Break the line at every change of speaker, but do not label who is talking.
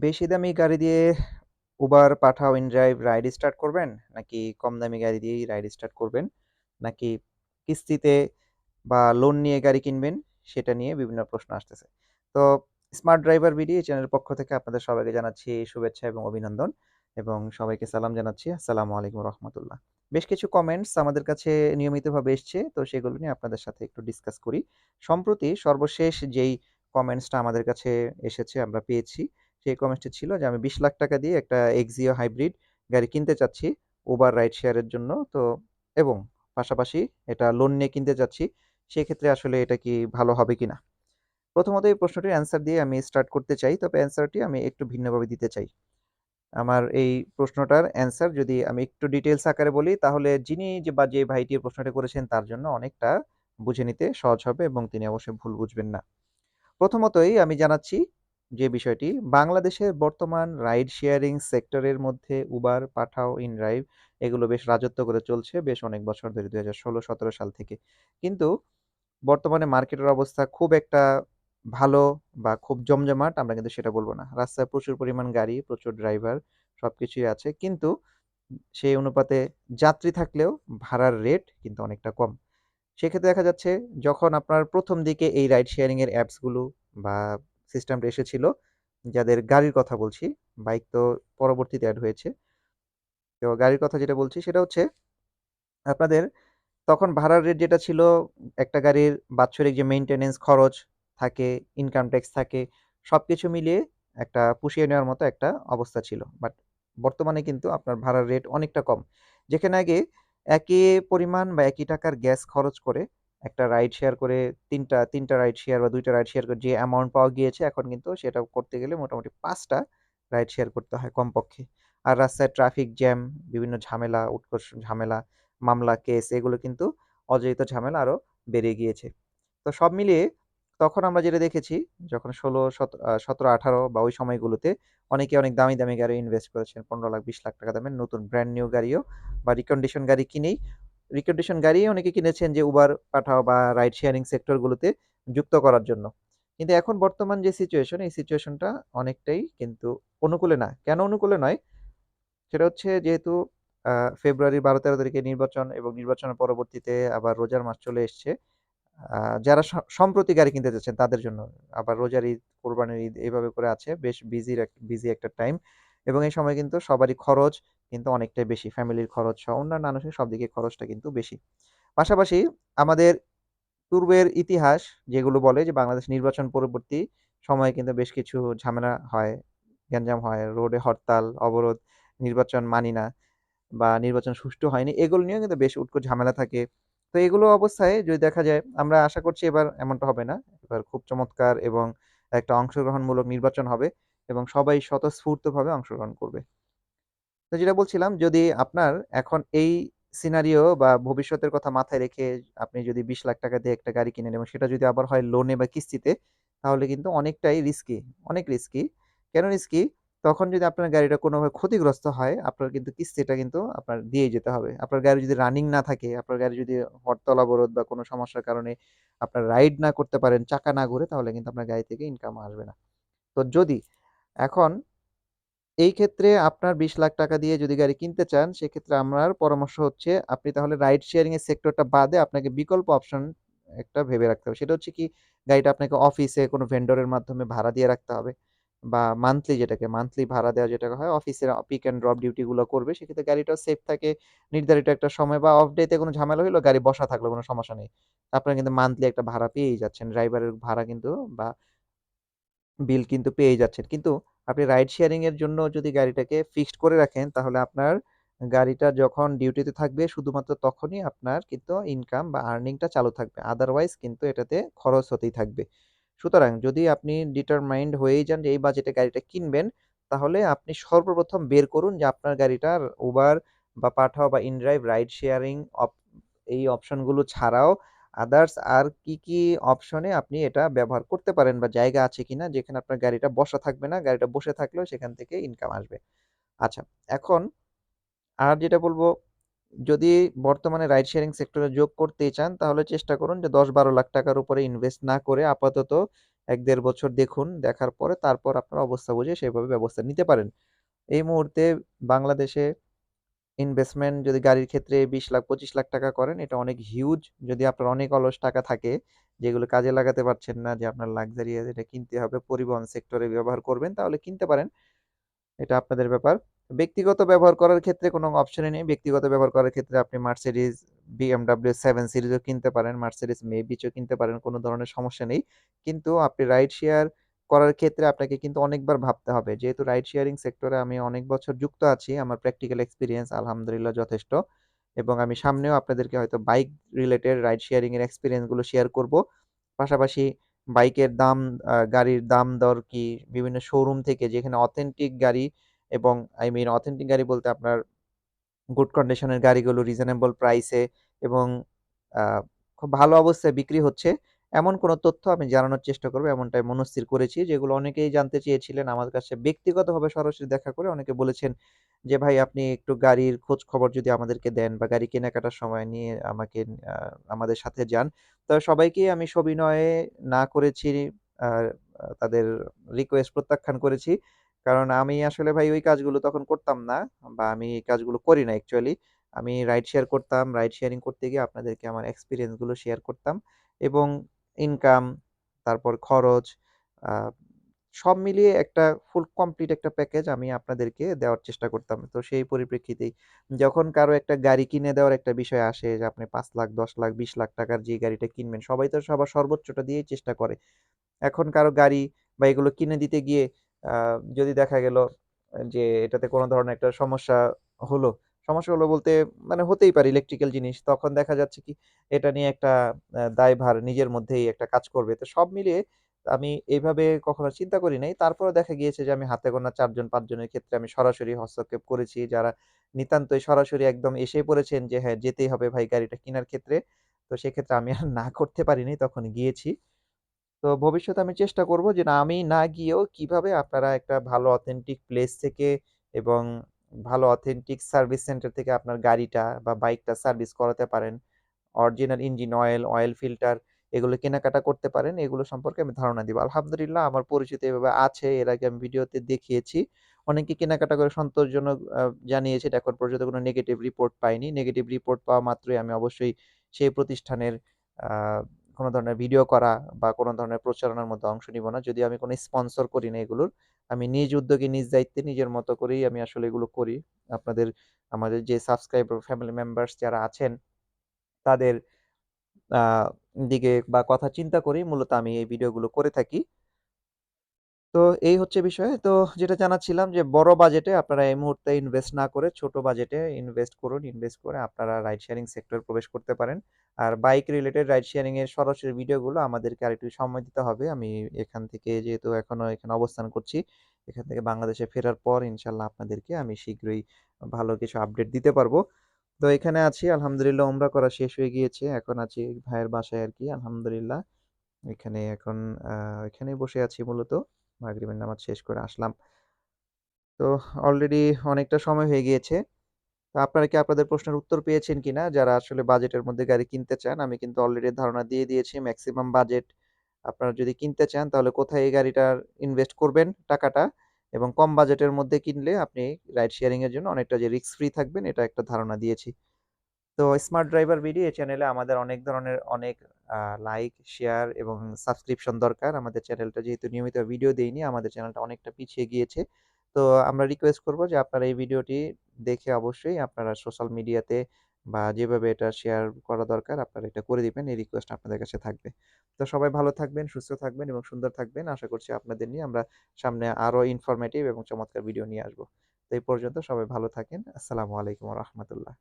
বেশি দামি গাড়ি দিয়ে Uber, Pathao, inDrive ride start করবেন? নাকি কম দামি গাড়ি দিয়েই রাইড স্টার্ট করবেন? নাকি কিস্তিতে বা লোন নিয়ে গাড়ি কিনবেন? সেটা নিয়ে বিভিন্ন প্রশ্ন আসতেছে। তো স্মার্ট ড্রাইভার বিডি চ্যানেলের পক্ষ থেকে আপনাদের সবাইকে জানাচ্ছি শুভেচ্ছা এবং অভিনন্দন এবং সবাইকে সালাম জানাচ্ছি। আসসালামু আলাইকুম রহমতুল্লাহ। বেশ কিছু কমেন্টস আমাদের কাছে নিয়মিতভাবে এসছে। তো সেগুলো নিয়ে আপনাদের সাথে একটু ডিসকাস করি। সম্প্রতি সর্বশেষ যেই কমেন্টসটা আমাদের কাছে এসেছে আমরা পেয়েছি, সেই ছিল যে, আমি ২০ লাখ টাকা দিয়ে একটা এক্সিও হাইব্রিড গাড়ি কিনতে চাচ্ছি উবার রাইড শেয়ারের জন্য। তো, এবং পাশাপাশি এটা লোন নিয়ে কিনতে চাচ্ছি। সেক্ষেত্রে আসলে এটা কি ভালো হবে কিনা? প্রথমত এই প্রশ্নটির অ্যান্সার দিয়ে আমি স্টার্ট করতে চাই। তবে অ্যান্সারটি আমি একটু ভিন্নভাবে দিতে চাই। আমার এই প্রশ্নটার অ্যান্সার যদি আমি একটু ডিটেলস আকারে বলি, তাহলে যিনি যে বা যে ভাইটি প্রশ্নটা করেছেন, তার জন্য অনেকটা বুঝে নিতে সহজ হবে এবং তিনি অবশ্যই ভুল বুঝবেন না। প্রথমতই আমি জানাচ্ছি যে বিষয়টি বাংলাদেশের বর্তমান রাইড শেয়ারিং সেক্টরের মধ্যে উবার, পাঠাও, ইনড্রাইভ এগুলো বেশ রাজত্ব করে চলছে বেশ অনেক বছর ধরে ২০১৬-১৭ সাল থেকে। কিন্তু বর্তমানে মার্কেটের অবস্থা খুব একটা ভালো বা খুব জমজমাট আমরা কিন্তু সেটা বলব না। রাস্তায় প্রচুর পরিমাণ গাড়ি, প্রচুর ড্রাইভার সবকিছুই আছে। কিন্তু সেই অনুপাতে যাত্রী থাকলেও ভাড়ার রেট কিন্তু অনেকটা কম। সেক্ষেত্রে দেখা যাচ্ছে যখন আপনার প্রথম দিকে এই রাইড শেয়ারিং এর অ্যাপসগুলো বা সিস্টেমটা এসেছিল, যাদের গাড়ির কথা বলছি, বাইক তো পরবর্তীতে অ্যাড হয়েছে। তো গাড়ির কথা যেটা বলছি সেটা হচ্ছে আপনাদের তখন ভাড়ার রেট যেটা ছিল একটা গাড়ির বাৎসরিক যে মেইনটেন্যান্স খরচ থাকে, ইনকাম ট্যাক্স থাকে, সব কিছু মিলিয়ে একটা পুষিয়ে নেওয়ার মতো একটা অবস্থা ছিল। বাট বর্তমানে কিন্তু আপনার ভাড়ার রেট অনেকটা কম। যেখানে আগে একই পরিমাণ বা একই টাকার গ্যাস খরচ করে একটা রাইড শেয়ার করে তিনটা তিনটা রাইড শেয়ার বা দুইটা রাইড শেয়ার করে যে অ্যামাউন্ট পাওয়া গিয়েছে এখন কিন্তু সেটা করতে গেলে মোটামুটি পাঁচটা রাইড শেয়ার করতে হয় কমপক্ষে। আর রাস্তায় ট্রাফিক জ্যাম, বিভিন্ন ঝামেলা, উৎকর্ষ ঝামেলা, মামলা, কেস এগুলো কিন্তু অযাচিত ঝামেলা আরও বেড়ে গিয়েছে। তো সব মিলিয়ে তখন আমরা যেটা দেখেছি যখন ষোলো সতেরো আঠারো বা ওই সময়গুলোতে অনেকে অনেক দামি, দামি গাড়ি ইনভেস্ট করেছেন। ১৫ লাখ, ২০ লাখ টাকা দামের নতুন ব্র্যান্ড নিউ গাড়িও বা রিকন্ডিশন গাড়ি কিনেই রিকন্ডিশন গাড়িই অনেকে কিনেছেন যে উবার, পাঠাও বা রাইড শেয়ারিং সেক্টরগুলোতে যুক্ত করার জন্য। কিন্তু এখন বর্তমান যে সিচুয়েশন এই সিচুয়েশনটা অনেকটাই কিন্তু অনুকূলে না। কেন অনুকূলে নয়? সেটা হচ্ছে যেহেতু আ ফেব্রুয়ারির ১২-১৩ তারিখে নির্বাচন এবং নির্বাচনের পরবর্তীতে আবার রোজার মাস চলে এসছে। যারা সম্প্রতি গাড়ি কিনতে চাচ্ছেন তাদের জন্য। আবার রোজার ঈদ, কোরবানির ঈদ এভাবে করে আছে। বেশ বিজির বিজি একটা টাইম এবং এই সময় কিন্তু সবারই খরচ কিন্তু অনেকটাই বেশি। ফ্যামিলির খরচ সহ অন্যান্য মানুষের সব দিকে খরচটা কিন্তু বেশি। পাশাপাশি আমাদের পূর্বের ইতিহাস যেগুলো বলে যে বাংলাদেশ নির্বাচন পরবর্তী সময়ে কিন্তু বেশ কিছু ঝামেলা হয়, গ্যাঞ্জাম হয়, রোডে হরতাল, অবরোধ, নির্বাচন মানি না বা নির্বাচন সুষ্ঠু হয়নি এগুলো নিয়েও কিন্তু বেশ উটকো ঝামেলা থাকে। তো এগুলো অবস্থায় যদি দেখা যায় আমরা আশা করছি এবার এমনটা হবে না। এবার খুব চমৎকার এবং একটা অংশগ্রহণমূলক নির্বাচন হবে এবং সবাই স্বতঃস্ফূর্তভাবে অংশগ্রহণ করবে। তো যেটা বলছিলাম যদি আপনার এখন এই সিনারিও বা ভবিষ্যতের কথা মাথায় রেখে আপনি যদি ২০ লাখ টাকা দিয়ে একটা গাড়ি কিনেন এবং সেটা যদি আবার হয় লোনে বা কিস্তিতে তাহলে কিন্তু অনেকটাই রিস্কি, অনেক রিস্কি। কেন রিস্কি? তখন যদি আপনার গাড়িটা কোনোভাবে ক্ষতিগ্রস্ত হয় আপনার কিন্তু কিস্তিটা কিন্তু আপনার দিয়ে যেতে হবে। আপনার গাড়ি যদি রানিং না থাকে, আপনার গাড়ি যদি হরতল অবরোধ বা কোনো সমস্যার কারণে আপনার রাইড না করতে পারেন, চাকা না ঘুরে তাহলে কিন্তু আপনার গাড়ি থেকে ইনকাম আসবে না। তো যদি এখন এই ক্ষেত্রে আপনার ২০ লাখ টাকা দিয়ে যদি গাড়ি কিনতে চান, সেক্ষেত্রে আমার পরামর্শ হচ্ছে আপনি তাহলে রাইড শেয়ারিং এর সেক্টরটা বাদে আপনাকে বিকল্প অপশন একটা ভেবে রাখতে হবে। সেটা হচ্ছে কি, গাড়িটা আপনাকে অফিসে কোনো ভেন্ডরের মাধ্যমে ভাড়া দিয়ে রাখতে হবে বা মান্থলি যেটাকে মান্থলি ভাড়া দেওয়া যেটা হয় অফিসের পিক অ্যান্ড ড্রপ ডিউটিগুলো করবে। সেক্ষেত্রে গাড়িটাও সেফ থাকে, নির্ধারিত একটা সময় বা অফ ডে তে কোনো ঝামেলা হইল গাড়ি বসা থাকল, কোনো সমস্যা নেই। আপনারা কিন্তু মান্থলি একটা ভাড়া পেয়েই যাচ্ছেন। ড্রাইভারের ভাড়া কিন্তু বা বিল কিন্তু পেয়ে যাচ্ছেন। কিন্তু আপনি রাইড শেয়ারিং এর জন্য যদি গাড়িটাকে ফিক্সড করে রাখেন তাহলে আপনার গাড়িটা যখন ডিউটিতে থাকবে শুধুমাত্র তখনই আপনার কিন্তু ইনকাম বা আর্নিংটা চালু থাকবে। আদারওয়াইজ কিন্তু এটাতে খরচ হতেই থাকবে। সুতরাং যদি আপনি ডিটারমাইন্ড হয়েই যান যে এই বাজেটে গাড়িটা কিনবেন, তাহলে আপনি সর্বপ্রথম বের করুন যে আপনার গাড়িটার উবার বা পাঠাও বা ইনড্রাইভ রাইড শেয়ারিং এই অপশনগুলো ছাড়াও আদার্স আর কি, কি অপশনে আপনি এটা ব্যবহার করতে পারেন বা জায়গা আছে কিনা যেখানে আপনার গাড়িটা বসা থাকবে না, গাড়িটা বসে থাকলেও সেখান থেকে ইনকাম আসবে। আচ্ছা, এখন আর যেটা বলব যদি বর্তমানে রাইড শেয়ারিং সেক্টরে যোগ করতে চান তাহলে চেষ্টা করুন যে দশ বারো লাখ টাকার উপরে ইনভেস্ট না করে আপাতত এক দেড় বছর দেখুন। দেখার পরে তারপর আপনার অবস্থা বুঝে সেভাবে ব্যবস্থা নিতে পারেন। এই মুহূর্তে বাংলাদেশে ইনভেস্টমেন্ট যদি গাড়ির ক্ষেত্রে ২০ লাখ, ২৫ লাখ টাকা করেন এটা অনেক হিউজ। যদি আপনার অনেক অলস টাকা থাকে যেগুলো কাজে লাগাতে পারছেন না যে আপনার লাক্সারিয়াস এটা কিনতে হবে, পরিবহন সেক্টরে ব্যবহার করবেন তাহলে কিনতে পারেন। এটা আপনাদের ব্যাপার। ব্যক্তিগত ব্যবহার করার ক্ষেত্রে কোনো অপশনই নেই। ব্যক্তিগত ব্যবহার করার ক্ষেত্রে আপনি Mercedes, BMW 7 সিরিজও কিনতে পারেন, Mercedes Maybach ও কিনতে পারেন। কোনো ধরনের সমস্যা নেই। কিন্তু আপনি রাইড শেয়ার করার ক্ষেত্রে আপনাকে কিন্তু অনেকবার ভাবতে হবে। যেহেতু রাইড শেয়ারিং সেক্টরে আমি অনেক বছর যুক্ত আছি। আমার প্র্যাকটিক্যাল এক্সপিরিয়েন্স আলহামদুলিল্লাহ যথেষ্ট। এবং আমি সামনেও আপনাদেরকে হয়তো বাইক রিলেটেড রাইড শেয়ারিং এর এক্সপেরিয়েন্সগুলো শেয়ার করব। পাশাপাশি বাইকের দাম, গাড়ির দাম দর কি, বিভিন্ন শোরুম থেকে যেখানে অথেন্টিক গাড়ি এবং আই মিন অথেন্টিক গাড়ি বলতে আপনার গুড কন্ডিশনের গাড়িগুলো রিজনেবল প্রাইসে এবং খুব ভালো অবস্থায় বিক্রি হচ্ছে। এমন কোনো তথ্য আমি জানানোর চেষ্টা করব। এমনটাই মনস্থির করেছি। যেগুলো অনেকেই জানতে চেয়েছিলেন আমার কাছে ব্যক্তিগতভাবে সরাসরি দেখা করে অনেকে বলেছেন যে, "ভাই আপনি একটু গাড়ির খোঁজ খবর যদি আমাদেরকে দেন বা গাড়ি কেনাকাটার সময় নিয়ে আমাকে আমাদের সাথে যান।" তো সবাইকেই আমি সবিনয়ে না করেছি। তাদের রিকোয়েস্ট প্রত্যাখ্যান করেছি। কারণ আমি আসলে ভাই ওই কাজগুলো তখন করতাম না বা আমি এই কাজগুলো করি না অ্যাকচুয়ালি। আমি রাইড শেয়ার করতাম। রাইড শেয়ারিং করতে গিয়ে আপনাদেরকে আমার এক্সপেরিয়েন্সগুলো শেয়ার করতাম এবং ইনকাম, তারপর খরচ সব মিলিয়ে একটা ফুল কমপ্লিট একটা প্যাকেজ আমি আপনাদেরকে দেওয়ার চেষ্টা করতাম। তো সেই পরিপ্রেক্ষিতেই যখন কারও একটা গাড়ি কিনে দেওয়ার একটা বিষয় আসে যে আপনি পাঁচ লাখ, ১০ লাখ, ২০ লাখ টাকার যে গাড়িটা কিনবেন সবাই তো সবার সর্বোচ্চটা দিয়েই চেষ্টা করে। এখন কারও গাড়ি বা এগুলো কিনে দিতে গিয়ে যদি দেখা গেল যে এটাতে কোনো ধরনের একটা সমস্যা হলো। সমস্যা হলো বলতে মানে হতেই পারে ইলেকট্রিক্যাল জিনিস। তখন দেখা যাচ্ছে কি এটা নিয়ে একটা দায়ভার নিজের মধ্যেই একটা কাজ করবে। তো সব মিলিয়ে আমি এভাবে কখনো চিন্তা করি নাই। তারপরেও দেখা গিয়েছে যে আমি হাতে গোনা চারজন পাঁচজনের ক্ষেত্রে আমি সরাসরি হস্তক্ষেপ করেছি। যারা নিতান্তই সরাসরি একদম এসে পড়েছেন যে হ্যাঁ, যেতেই হবে ভাই গাড়িটা কেনার ক্ষেত্রে। তো সেক্ষেত্রে আমি আর না করতে পারিনি তখন গিয়েছি। তো ভবিষ্যতে আমি চেষ্টা করব যে না আমি না গিয়েও কীভাবে আপনারা একটা ভালো অথেন্টিক প্লেস থেকে এবং ভালো অথেন্টিক সার্ভিস সেন্টার থেকে আপনার গাড়িটা বা বাইকটা সার্ভিস করাতে পারেন। Original engine oil, oil filter এগুলো কেনাকাটা করতে পারেন। এগুলো সম্পর্কে আমি ধারণা দিব। আলহামদুলিল্লাহ আমার পরিচিত এভাবে আছে। এর আগে আমি ভিডিওতে দেখিয়েছি। অনেকে কেনাকাটা করে সন্তোষজনক জানিয়েছে। এটা এখন পর্যন্ত কোনো নেগেটিভ রিপোর্ট পাইনি। নেগেটিভ রিপোর্ট পাওয়া মাত্রই আমি অবশ্যই সেই প্রতিষ্ঠানের কোনো ধরনের ভিডিও করা বা কোনো ধরনের প্রচারণার মধ্যে অংশ নিব না। যদিও আমি কোনো স্পন্সর করি না এগুলোর। আমি নিজ উদ্যোগে, নিজ দায়িত্বে, নিজের মতো করেই আমি আসলে এগুলো করি। আপনাদের, আমাদের যে সাবস্ক্রাইবার ফ্যামিলি মেম্বার্স যারা আছেন, তাদের দিকে বা কথা চিন্তা করেই মূলত আমি এই ভিডিওগুলো করে থাকি। তো এই হচ্ছে বিষয়। তো যেটা জানাচ্ছিলাম যে বড় বাজেটে আপনারা এই মুহূর্তে ইনভেস্ট না করে ছোট বাজেটে ইনভেস্ট করুন। ইনভেস্ট করে আপনারা রাইড শেয়ারিং সেক্টরে প্রবেশ করতে পারেন। আর বাইক রিলেটেড রাইড শেয়ারিং এর সরাসরি ভিডিওগুলো আমাদেরকে আরেকটু সময় দিতে হবে। আমি এখান থেকে যেহেতু এখনও এখানে অবস্থান করছি, এখান থেকে বাংলাদেশে ফেরার পর ইনশাল্লাহ আপনাদেরকে আমি শীঘ্রই ভালো কিছু আপডেট দিতে পারব। তো এখানে আছি আলহামদুলিল্লাহ ওমরা করা শেষ হয়ে গিয়েছে। এখন আছি ভাইয়ের বাসায় আর কি আলহামদুলিল্লাহ। এখানে এখন আ এখানেই বসে আছি মূলত। মাগরিবের নামাজ শেষ করে আসলাম। তো অলরেডি অনেকটা সময় হয়ে গিয়েছে। তো আপনারা কি আপনাদের প্রশ্নের উত্তর পেয়েছেন কিনা? যারা আসলে বাজেটের মধ্যে গাড়ি কিনতে চান, আমি কিন্তু অলরেডি ধারণা দিয়ে দিয়েছি ম্যাক্সিমাম বাজেট আপনারা যদি কিনতে চান তাহলে কোথায় এই গাড়িটার ইনভেস্ট করবেন টাকাটা এবং কম বাজেটের মধ্যে কিনলে আপনি রাইড শেয়ারিংয়ের জন্য অনেকটা যে রিস্ক ফ্রি থাকবেন এটা একটা ধারণা দিয়েছি। তো স্মার্ট ড্রাইভার ভিডিও এই চ্যানেলে আমাদের অনেক ধরনের অনেক লাইক, শেয়ার এবং সাবস্ক্রিপশন দরকার। আমাদের চ্যানেলটা যেহেতু নিয়মিত ভিডিও দেইনি, আমাদের চ্যানেলটা অনেকটা পিছিয়ে গিয়েছে। তো আমরা রিকোয়েস্ট করব যে আপনারা এই ভিডিওটি দেখে অবশ্যই আপনারা সোশ্যাল মিডিয়াতে বা যেভাবে এটা শেয়ার করা দরকার আপনারা এটা করে দিবেন। এই রিকোয়েস্ট আপনাদের কাছে থাকবে। তো সবাই ভালো থাকবেন, সুস্থ থাকবেন এবং সুন্দর থাকবেন। আশা করছি আপনাদের নিয়ে আমরা সামনে আরও ইনফরমেটিভ এবং চমৎকার ভিডিও নিয়ে আসব তো এই পর্যন্ত সবাই ভালো থাকেন। আসসালামু আলাইকুম রাহমাতুল্লাহ।